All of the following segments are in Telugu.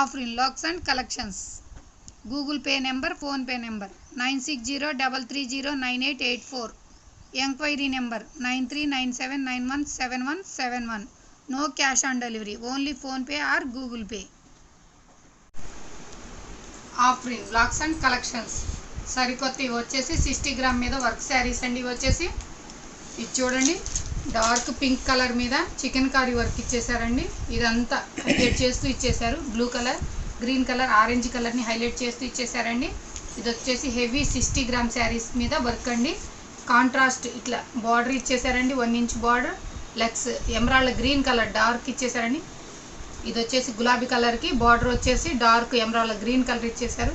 Afrin lakhs and collections. Google Pay number PhonePe number nine six zero double three zero nine eight eight four. Enquiry number nine three nine seven nine one seven one seven one. No cash on delivery only PhonePe or Google Pay. Afrin blocks and collections. సరికొత్త ఇవి వచ్చేసి సిక్స్టీ గ్రామ్ మీద వర్క్ శారీస్ అండి ఇవి వచ్చేసి. ఇది చూడండి. డార్క్ పింక్ కలర్ మీద చికెన్ కర్రీ వర్క్ ఇచ్చేసారండి ఇదంతా హైలైట్ చేస్తూ ఇచ్చేసారు blue colour green colour orange కలర్ని హైలైట్ చేస్తూ ఇచ్చేసారండి ఇది వచ్చేసి హెవీ సిక్స్టీ గ్రామ్ శారీస్ మీద వర్క్ అండి. కాంట్రాస్ట్ ఇట్లా border ఇచ్చేసారండి one inch border legs emerald green colour dark ఇచ్చేసారండి ఇది వచ్చేసి గులాబీ కలర్కి బార్డర్ వచ్చేసి డార్క్ ఎమరాల్డ్ గ్రీన్ కలర్ ఇచ్చేసారు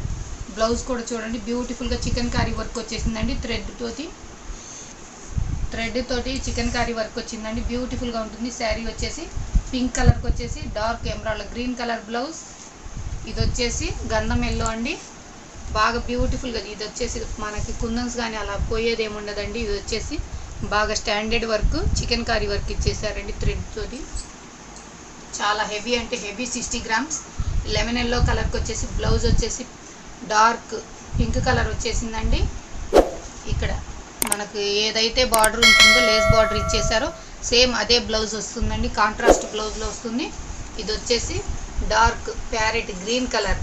బ్లౌజ్ కూడా చూడండి బ్యూటిఫుల్గా చికెన్ కర్రీ వర్క్ వచ్చేసిందండి. థ్రెడ్ తోటి థ్రెడ్ తోటి చికెన్ కర్రీ వర్క్ వచ్చిందండి. బ్యూటిఫుల్గా ఉంటుంది. శారీ వచ్చేసి పింక్ కలర్కి వచ్చేసి dark emerald green colour blouse. ఇది వచ్చేసి గంధం ఎల్లో అండి. బాగా బ్యూటిఫుల్గా ఇది వచ్చేసి మనకి కుందన్స్ కానీ అలా పోయేది ఇది వచ్చేసి బాగా standard work chicken curry work ఇచ్చేసారండి thread తోటి. చాలా హెవీ అంటే heavy sixty grams. Lemon yellow కలర్కి వచ్చేసి బ్లౌజ్ వచ్చేసి డార్క్ పింక్ కలర్ వచ్చేసిందండి. ఇక్కడ మనకు ఏదైతే బార్డర్ ఉంటుందో లేస్ బార్డర్ ఇచ్చేసారో సేమ్ అదే బ్లౌజ్ వస్తుందండి. కాంట్రాస్ట్ బ్లౌజ్లో వస్తుంది. ఇది వచ్చేసి dark parrot green colour.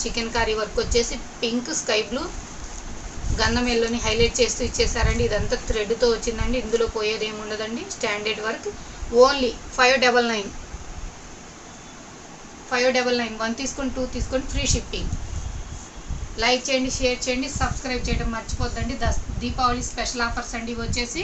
Chicken curry work వచ్చేసి పింక్ స్కై బ్లూ. గంధం ఎల్లోని హైలైట్ చేస్తూ ఇచ్చేసారండి ఇదంతా థ్రెడ్తో వచ్చిందండి. ఇందులో పోయేది ఏమి ఉండదండి. Standard work. Only five double nine. Five double nine. One తీసుకొని టూ తీసుకొని ఫ్రీ షిప్పింగ్. లైక్ చేయండి షేర్ చేయండి సబ్స్క్రైబ్ చేయడం మర్చిపోద్దండి. దస్ దీపావళి స్పెషల్ ఆఫర్స్ అండి వచ్చేసి.